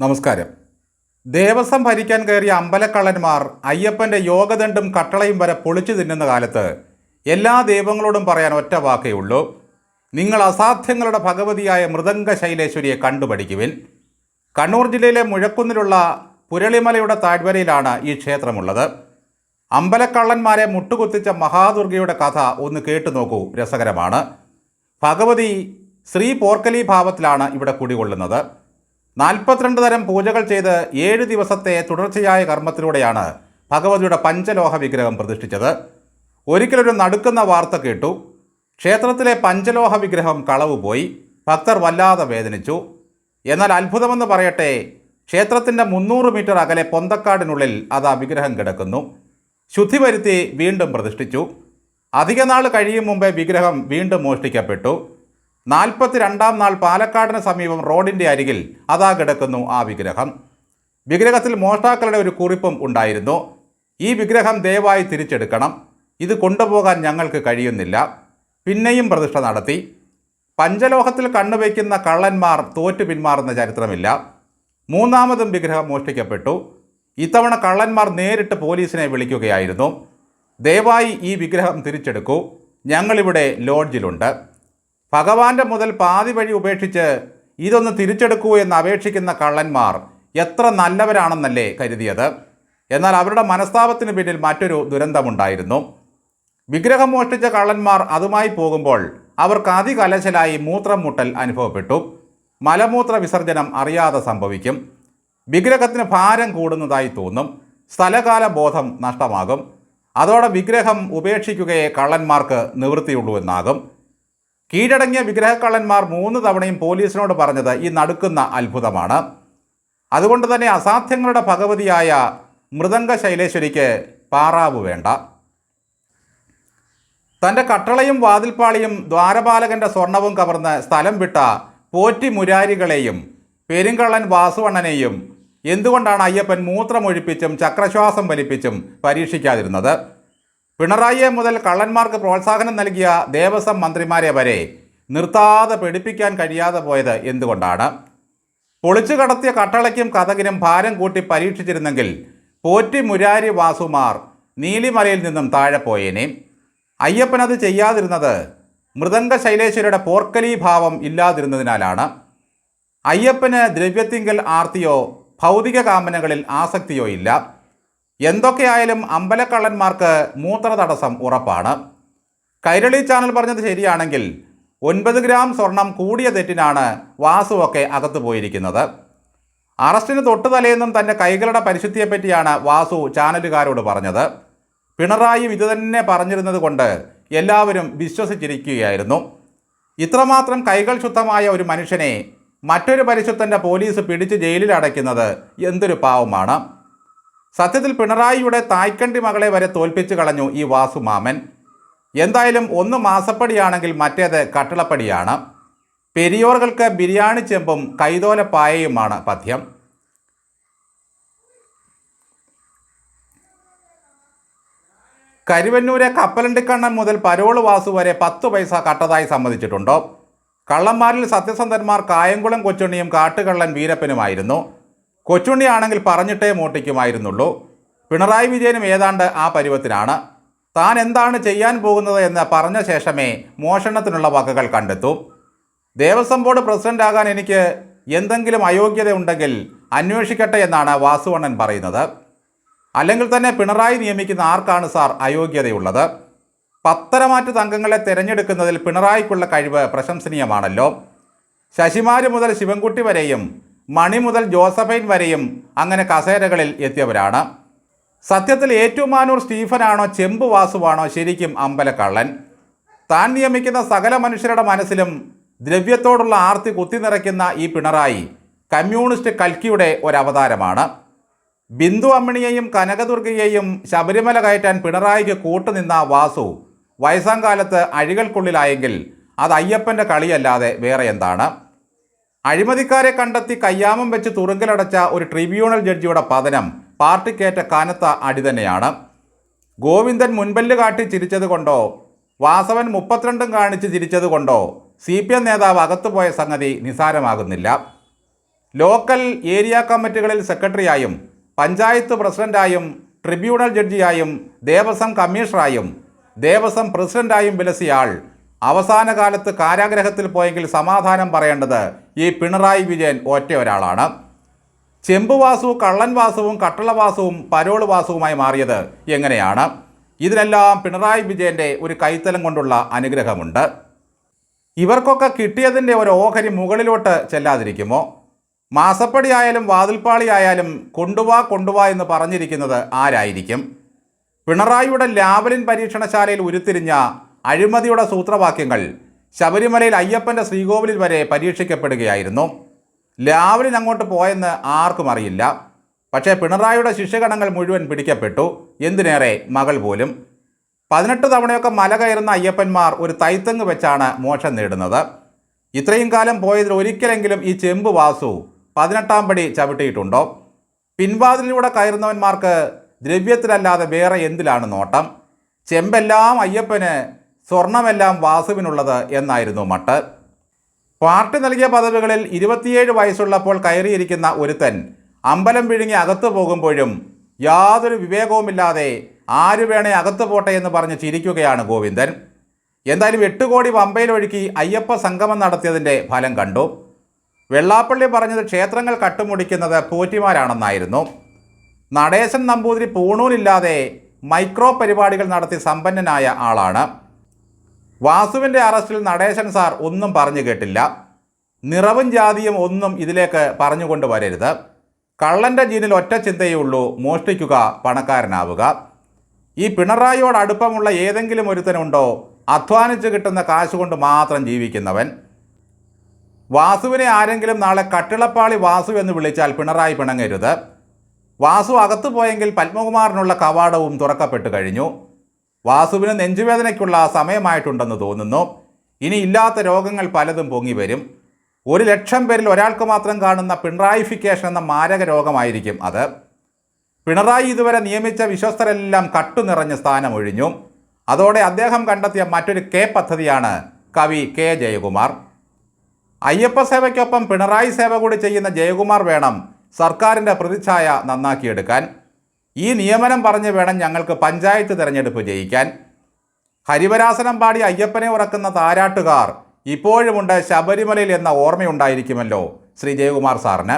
നമസ്കാരം. ദേവസ്വം ഭരിക്കാൻ കയറിയ അമ്പലക്കള്ളന്മാർ അയ്യപ്പന്റെ യോഗദണ്ഡും കട്ടളയും വരെ പൊളിച്ചു തിന്നുന്ന കാലത്ത് എല്ലാ ദൈവങ്ങളോടും പറയാൻ ഒറ്റ വാക്കേ ഉള്ളൂ. നിങ്ങൾ അസാധ്യങ്ങളുടെ ഭഗവതിയായ മൃദംഗ ശൈലേശ്വരിയെ കണ്ടുപഠിക്കുവിൻ. കണ്ണൂർ ജില്ലയിലെ മുഴക്കുന്നിലുള്ള പുരളിമലയുടെ താഴ്വരയിലാണ് ഈ ക്ഷേത്രമുള്ളത്. അമ്പലക്കള്ളന്മാരെ മുട്ടുകുത്തിച്ച മഹാദുർഗയുടെ കഥ ഒന്ന് കേട്ടു നോക്കൂ രസകരമാണ്. ഭഗവതി ശ്രീ പോർക്കലി ഭാവത്തിലാണ് ഇവിടെ കുടികൊള്ളുന്നത്. നാൽപ്പത്തിരണ്ട് തരം പൂജകൾ ചെയ്ത് ഏഴ് ദിവസത്തെ തുടർച്ചയായ കർമ്മത്തിലൂടെയാണ് ഭഗവതിയുടെ പഞ്ചലോഹ വിഗ്രഹം പ്രതിഷ്ഠിച്ചത്. ഒരിക്കലൊരു നടുക്കുന്ന വാർത്ത കേട്ടു. ക്ഷേത്രത്തിലെ പഞ്ചലോഹ വിഗ്രഹം കളവുപോയി. ഭക്തർ വല്ലാതെ വേദനിച്ചു. എന്നാൽ അത്ഭുതമെന്ന് പറയട്ടെ ക്ഷേത്രത്തിന്റെ മുന്നൂറ് മീറ്റർ അകലെ പൊന്തക്കാടിനുള്ളിൽ അത് ആ വിഗ്രഹം കിടക്കുന്നു. ശുദ്ധി വരുത്തി വീണ്ടും പ്രതിഷ്ഠിച്ചു. അധിക നാൾ കഴിയും മുമ്പേ വിഗ്രഹം വീണ്ടും മോഷ്ടിക്കപ്പെട്ടു. നാൽപ്പത്തി രണ്ടാം നാൾ പാലക്കാടിന് സമീപം റോഡിന്റെ അരികിൽ അതാ കിടക്കുന്നു ആ വിഗ്രഹം. വിഗ്രഹത്തിൽ മോഷ്ടാക്കളുടെ ഒരു കുറിപ്പും ഉണ്ടായിരുന്നു. ഈ വിഗ്രഹം ദയവായി തിരിച്ചെടുക്കണം. ഇത് കൊണ്ടുപോകാൻ ഞങ്ങൾക്ക് കഴിയുന്നില്ല. പിന്നെയും പ്രതിഷ്ഠ നടത്തി. പഞ്ചലോഹത്തിൽ കണ്ണുവയ്ക്കുന്ന കള്ളന്മാർ തോറ്റു പിന്മാറുന്ന ചരിത്രമില്ല. മൂന്നാമതും വിഗ്രഹം മോഷ്ടിക്കപ്പെട്ടു. ഇത്തവണ കള്ളന്മാർ നേരിട്ട് പോലീസിനെ വിളിക്കുകയായിരുന്നു. ദയവായി ഈ വിഗ്രഹം തിരിച്ചെടുക്കൂ. ഞങ്ങളിവിടെ ലോഡ്ജിലുണ്ട്. ഭഗവാന്റെ മുതൽ പാതി വഴി ഉപേക്ഷിച്ച് ഇതൊന്ന് തിരിച്ചെടുക്കൂ എന്ന് അപേക്ഷിക്കുന്ന കള്ളന്മാർ എത്ര നല്ലവരാണെന്നല്ലേ കരുതിയത്? എന്നാൽ അവരുടെ മനസ്താപത്തിന് പിന്നിൽ മറ്റൊരു ദുരന്തമുണ്ടായിരുന്നു. വിഗ്രഹം മോഷ്ടിച്ച കള്ളന്മാർ അതുമായി പോകുമ്പോൾ അവർക്ക് അതികലശലായി മൂത്രം മുട്ടൽ അനുഭവപ്പെട്ടു. മലമൂത്ര വിസർജനം അറിയാതെ സംഭവിക്കും. വിഗ്രഹത്തിന് ഭാരം കൂടുന്നതായി തോന്നും. സ്ഥലകാല ബോധം നഷ്ടമാകും. അതോടെ വിഗ്രഹം ഉപേക്ഷിക്കുകയെ കള്ളന്മാർക്ക് നിവൃത്തിയുള്ളൂ എന്നാകും. കീഴടങ്ങിയ വിഗ്രഹക്കള്ളന്മാർ മൂന്ന് തവണയും പോലീസിനോട് പറഞ്ഞത് ഈ നടുക്കുന്ന അത്ഭുതമാണ്. അതുകൊണ്ട് തന്നെ അസാധ്യങ്ങളുടെ ഭഗവതിയായ മൃദംഗ ശൈലേശ്വരിക്ക് പാറാവ് വേണ്ട. തന്റെ കട്ടളയും വാതിൽപ്പാളിയും ദ്വാരപാലകന്റെ സ്വർണവും കവർന്ന് സ്ഥലം വിട്ട പോറ്റി മുരാരികളെയും പെരുങ്കള്ളൻ വാസുവണ്ണനെയും എന്തുകൊണ്ടാണ് അയ്യപ്പൻ മൂത്രമൊഴിപ്പിച്ചും ചക്രശ്വാസം വലിപ്പിച്ചും പരീക്ഷിക്കാതിരുന്നത്? പിണറായിയെ മുതൽ കള്ളന്മാർക്ക് പ്രോത്സാഹനം നൽകിയ ദേവസ്വം മന്ത്രിമാരെ വരെ നിർത്താതെ പിടിപ്പിക്കാൻ കഴിയാതെ പോയത് എന്തുകൊണ്ടാണ്? പൊളിച്ചു കടത്തിയ കട്ടളയ്ക്കും കഥകിനും ഭാരം കൂട്ടി പരീക്ഷിച്ചിരുന്നെങ്കിൽ പോറ്റി മുരാരി വാസുമാർ നീലിമലയിൽ നിന്നും താഴെ പോയേനെ. അയ്യപ്പൻ അത് ചെയ്യാതിരുന്നത് മൃദംഗ ശൈലേശ്വരിയുടെ പോർക്കലി ഭാവം ഇല്ലാതിരുന്നതിനാലാണ്. അയ്യപ്പന് ദ്രവ്യത്തിങ്കൽ ആർത്തിയോ ഭൗതിക കാമനകളിൽ ആസക്തിയോ ഇല്ല. എന്തൊക്കെയായാലും അമ്പലക്കള്ളന്മാർക്ക് മൂത്ര തടസ്സം ഉറപ്പാണ്. കൈരളി ചാനൽ പറഞ്ഞത് ശരിയാണെങ്കിൽ ഒൻപത് ഗ്രാം സ്വർണം കൂടിയ തെറ്റിനാണ് വാസുവൊക്കെ അകത്തു പോയിരിക്കുന്നത്. അറസ്റ്റിന് തൊട്ടു തലേന്നും തന്റെ കൈകളുടെ പരിശുദ്ധിയെപ്പറ്റിയാണ് വാസു ചാനലുകാരോട് പറഞ്ഞത്. പിണറായിയും ഇതുതന്നെ പറഞ്ഞിരുന്നത് കൊണ്ട് എല്ലാവരും വിശ്വസിച്ചിരിക്കുകയായിരുന്നു. ഇത്രമാത്രം കൈകൾ ശുദ്ധമായ ഒരു മനുഷ്യനെ മറ്റൊരു പരിശുദ്ധന്റെ പോലീസ് പിടിച്ച് ജയിലിൽ അടയ്ക്കുന്നത് എന്തൊരു പാവമാണ്. സത്യത്തിൽ പിണറായിയുടെ തായ്ക്കണ്ടി മകളെ വരെ തോൽപ്പിച്ചു കളഞ്ഞു ഈ വാസുമാമൻ എന്തായാലും ഒന്ന് മാസപ്പടിയാണെങ്കിൽ മറ്റേത് കട്ടിളപ്പടിയാണ്. പെരിയോറുകൾക്ക് ബിരിയാണി ചെമ്പും കൈതോല പായയുമാണ് പഥ്യം. കരുവന്നൂരെ കപ്പലണ്ടിക്കണ്ണൻ മുതൽ പരോൾ വാസു വരെ പത്ത് പൈസ കട്ടതായി സമ്മതിച്ചിട്ടുണ്ടോ? കള്ളന്മാരിൽ സത്യസന്ധന്മാർ കായംകുളം കൊച്ചുണ്ണിയും കാട്ടുകള്ളൻ വീരപ്പനുമായിരുന്നു. കൊച്ചുണ്ണിയാണെങ്കിൽ പറഞ്ഞിട്ടേ മോട്ടിക്കുമായിരുന്നുള്ളൂ. പിണറായി വിജയനും ഏതാണ്ട് ആ പരുവത്തിനാണ് താൻ എന്താണ് ചെയ്യാൻ പോകുന്നത് എന്ന് പറഞ്ഞ ശേഷമേ മോഷണത്തിനുള്ള വകകൾ കണ്ടെത്തൂ. ദേവസ്വം ബോർഡ് പ്രസിഡന്റാകാൻ എനിക്ക് എന്തെങ്കിലും അയോഗ്യത ഉണ്ടെങ്കിൽ അന്വേഷിക്കട്ടെ എന്നാണ് വാസുവണ്ണൻ പറയുന്നത്. അല്ലെങ്കിൽ തന്നെ പിണറായി നിയമിക്കുന്ന ആർക്കാണ് സാർ അയോഗ്യതയുള്ളത്? പത്തരമാറ്റ് തങ്കങ്ങളെ തിരഞ്ഞെടുക്കുന്നതിൽ പിണറായിക്കുള്ള കഴിവ് പ്രശംസനീയമാണല്ലോ. ശശിമാര് മുതൽ ശിവൻകുട്ടി വരെയും മണി മുതൽ ജോസഫൈൻ വരെയും അങ്ങനെ കസേരകളിൽ എത്തിയവരാണ്. സത്യത്തിൽ ഏറ്റുമാനൂർ സ്റ്റീഫനാണോ ചെമ്പ് വാസുവാണോ ശരിക്കും അമ്പലക്കള്ളൻ? താൻ നിയമിക്കുന്ന സകല മനുഷ്യരുടെ മനസ്സിലും ദ്രവ്യത്തോടുള്ള ആർത്തി കുത്തിനിറയ്ക്കുന്ന ഈ പിണറായി കമ്മ്യൂണിസ്റ്റ് കൽക്കിയുടെ ഒരവതാരമാണ്. ബിന്ദു അമ്മിണിയെയും കനകദുർഗയെയും ശബരിമല കയറ്റാൻ പിണറായിക്ക് കൂട്ടുനിന്ന വാസു വയസ്സാം കാലത്ത് അഴികൾക്കുള്ളിലായെങ്കിൽ അത് അയ്യപ്പന്റെ കളിയല്ലാതെ വേറെ എന്താണ്? അഴിമതിക്കാരെ കണ്ടെത്തി കയ്യാമം വെച്ച് തുറുങ്കിലടച്ച ഒരു ട്രിബ്യൂണൽ ജഡ്ജിയുടെ പതനം പാർട്ടിക്കേറ്റ കനത്ത അടി തന്നെയാണ്. ഗോവിന്ദൻ മുൻപല്ല് കാട്ടി ചിരിച്ചതുകൊണ്ടോ വാസവൻ മുപ്പത്തിരണ്ടും കാണിച്ച് ചിരിച്ചത് കൊണ്ടോ സി പി എം നേതാവ് അകത്തുപോയ സംഗതി നിസാരമാകുന്നില്ല. ലോക്കൽ ഏരിയ കമ്മിറ്റികളിൽ സെക്രട്ടറിയായും പഞ്ചായത്ത് പ്രസിഡന്റായും ട്രിബ്യൂണൽ ജഡ്ജിയായും ദേവസ്വം കമ്മീഷണറായും ദേവസ്വം പ്രസിഡന്റായും വിലസിയ ആൾ അവസാന കാലത്ത് കാരാഗ്രഹത്തിൽ പോയെങ്കിൽ സമാധാനം പറയേണ്ടത് ഈ പിണറായി വിജയൻ ഒറ്റ ഒരാളാണ്. ചെമ്പുവാസു കള്ളൻ വാസുവും കട്ടളവാസുവും വാസുവുമായി മാറിയത് എങ്ങനെയാണ്? ഇതിനെല്ലാം പിണറായി വിജയന്റെ ഒരു കൈത്തലം കൊണ്ടുള്ള അനുഗ്രഹമുണ്ട്. ഇവർക്കൊക്കെ കിട്ടിയതിന്റെ ഒരു ഓഹരി മുകളിലോട്ട് ചെല്ലാതിരിക്കുമോ? മാസപ്പടി ആയാലും വാതിൽപ്പാളി ആയാലും കൊണ്ടുവാ കൊണ്ടുവാ എന്ന് പറഞ്ഞിരിക്കുന്നത് ആരായിരിക്കും? പിണറായിയുടെ ലാവലിൻ പരീക്ഷണശാലയിൽ ഉരുത്തിരിഞ്ഞ അഴിമതിയുടെ സൂത്രവാക്യങ്ങൾ ശബരിമലയിൽ അയ്യപ്പന്റെ ശ്രീകോവിലിൽ വരെ പരീക്ഷിക്കപ്പെടുകയായിരുന്നു. ലാവലിൻ അങ്ങോട്ട് പോയെന്ന് ആർക്കും അറിയില്ല. പക്ഷേ പിണറായിയുടെ ശിഷ്യഗണങ്ങൾ മുഴുവൻ പിടിക്കപ്പെട്ടു. എന്തിനേറെ? മകൾ പോലും. പതിനെട്ട് തവണയൊക്കെ മല കയറുന്ന അയ്യപ്പന്മാർ ഒരു തൈത്തങ്ങ് വെച്ചാണ് മോക്ഷം നേടുന്നത്. ഇത്രയും കാലം പോയതിൽ ഒരിക്കലെങ്കിലും ഈ ചെമ്പ് വാസു പതിനെട്ടാം പടി ചവിട്ടിയിട്ടുണ്ടോ? പിൻവാതിലൂടെ കയറുന്നവന്മാർക്ക് ദ്രവ്യത്തിലല്ലാതെ വേറെ എന്തിലാണ് നോട്ടം? ചെമ്പെല്ലാം അയ്യപ്പന് സ്വർണമെല്ലാം വാസുവിനുള്ളത് എന്നായിരുന്നു മട്ട്. പാർട്ടി നൽകിയ പദവികളിൽ ഇരുപത്തിയേഴ് വയസ്സുള്ളപ്പോൾ കയറിയിരിക്കുന്ന ഒരുത്തൻ അമ്പലം വിഴുങ്ങി അകത്തു പോകുമ്പോഴും യാതൊരു വിവേകവുമില്ലാതെ ആര് വേണേ അകത്തു പോട്ടെ എന്ന് പറഞ്ഞ് ചിരിക്കുകയാണ് ഗോവിന്ദൻ. എന്തായാലും എട്ട് കോടി പമ്പയിലൊഴുക്കി അയ്യപ്പ സംഗമം നടത്തിയതിന്റെ ഫലം കണ്ടു. വെള്ളാപ്പള്ളി പറഞ്ഞത് ക്ഷേത്രങ്ങൾ കട്ടുമുടിക്കുന്നത് പോറ്റിമാരാണെന്നായിരുന്നു. നടേശൻ നമ്പൂതിരി പൂണൂലില്ലാതെ മൈക്രോ പരിപാടികൾ നടത്തി സമ്പന്നനായ ആളാണ്. വാസുവിന്റെ അറസ്റ്റിൽ നടേശൻ സാർ ഒന്നും പറഞ്ഞു കേട്ടില്ല. നിറവും ജാതിയും ഒന്നും ഇതിലേക്ക് പറഞ്ഞുകൊണ്ട് വരരുത്. കള്ളന്റെ ജീനിൽ ഒറ്റ ചിന്തയേ ഉള്ളൂ മോഷ്ടിക്കുക പണക്കാരനാവുക. ഈ പിണറായിയോട് അടുപ്പമുള്ള ഏതെങ്കിലും ഒരുത്തനുണ്ടോ അധ്വാനിച്ച് കിട്ടുന്ന കാശുകൊണ്ട് മാത്രം ജീവിക്കുന്നവൻ. വാസുവിനെ ആരെങ്കിലും നാളെ കട്ടിളപ്പാളി വാസു എന്ന് വിളിച്ചാൽ പിണറായി പിണങ്ങരുത്. വാസു അകത്തു പോയെങ്കിൽ പത്മകുമാറിനുള്ള കവാടവും തുറക്കപ്പെട്ടു കഴിഞ്ഞു. വാസുവിന് നെഞ്ചുവേദനയ്ക്കുള്ള സമയമായിട്ടുണ്ടെന്ന് തോന്നുന്നു. ഇനി ഇല്ലാത്ത രോഗങ്ങൾ പലതും പൊങ്ങി വരും. ഒരു ലക്ഷം പേരിൽ ഒരാൾക്ക് മാത്രം കാണുന്ന പിണറായിഫിക്കേഷൻ എന്ന മാരക രോഗമായിരിക്കും അത്. പിണറായി ഇതുവരെ നിയമിച്ച വിശ്വസ്തരെല്ലാം കട്ടുനിറഞ്ഞ് സ്ഥാനമൊഴിഞ്ഞു അതോടെ അദ്ദേഹം കണ്ടെത്തിയ മറ്റൊരു കെ പദ്ധതിയാണ് കവി കെ ജയകുമാർ. അയ്യപ്പ സേവയ്ക്കൊപ്പം പിണറായി സേവ കൂടി ചെയ്യുന്ന ജയകുമാർ വേണം സർക്കാരിന്റെ പ്രതിച്ഛായ നന്നാക്കിയെടുക്കാൻ. ഈ നിയമനം പറഞ്ഞ് വേണം ഞങ്ങൾക്ക് പഞ്ചായത്ത് തിരഞ്ഞെടുപ്പ് ജയിക്കാൻ. ഹരിവരാസനം പാടി അയ്യപ്പനെ ഉറക്കുന്ന താരാട്ടുകാർ ഇപ്പോഴുമുണ്ട് ശബരിമലയിൽ എന്ന ഓർമ്മയുണ്ടായിരിക്കുമല്ലോ ശ്രീ ജയകുമാർ സാറിന്.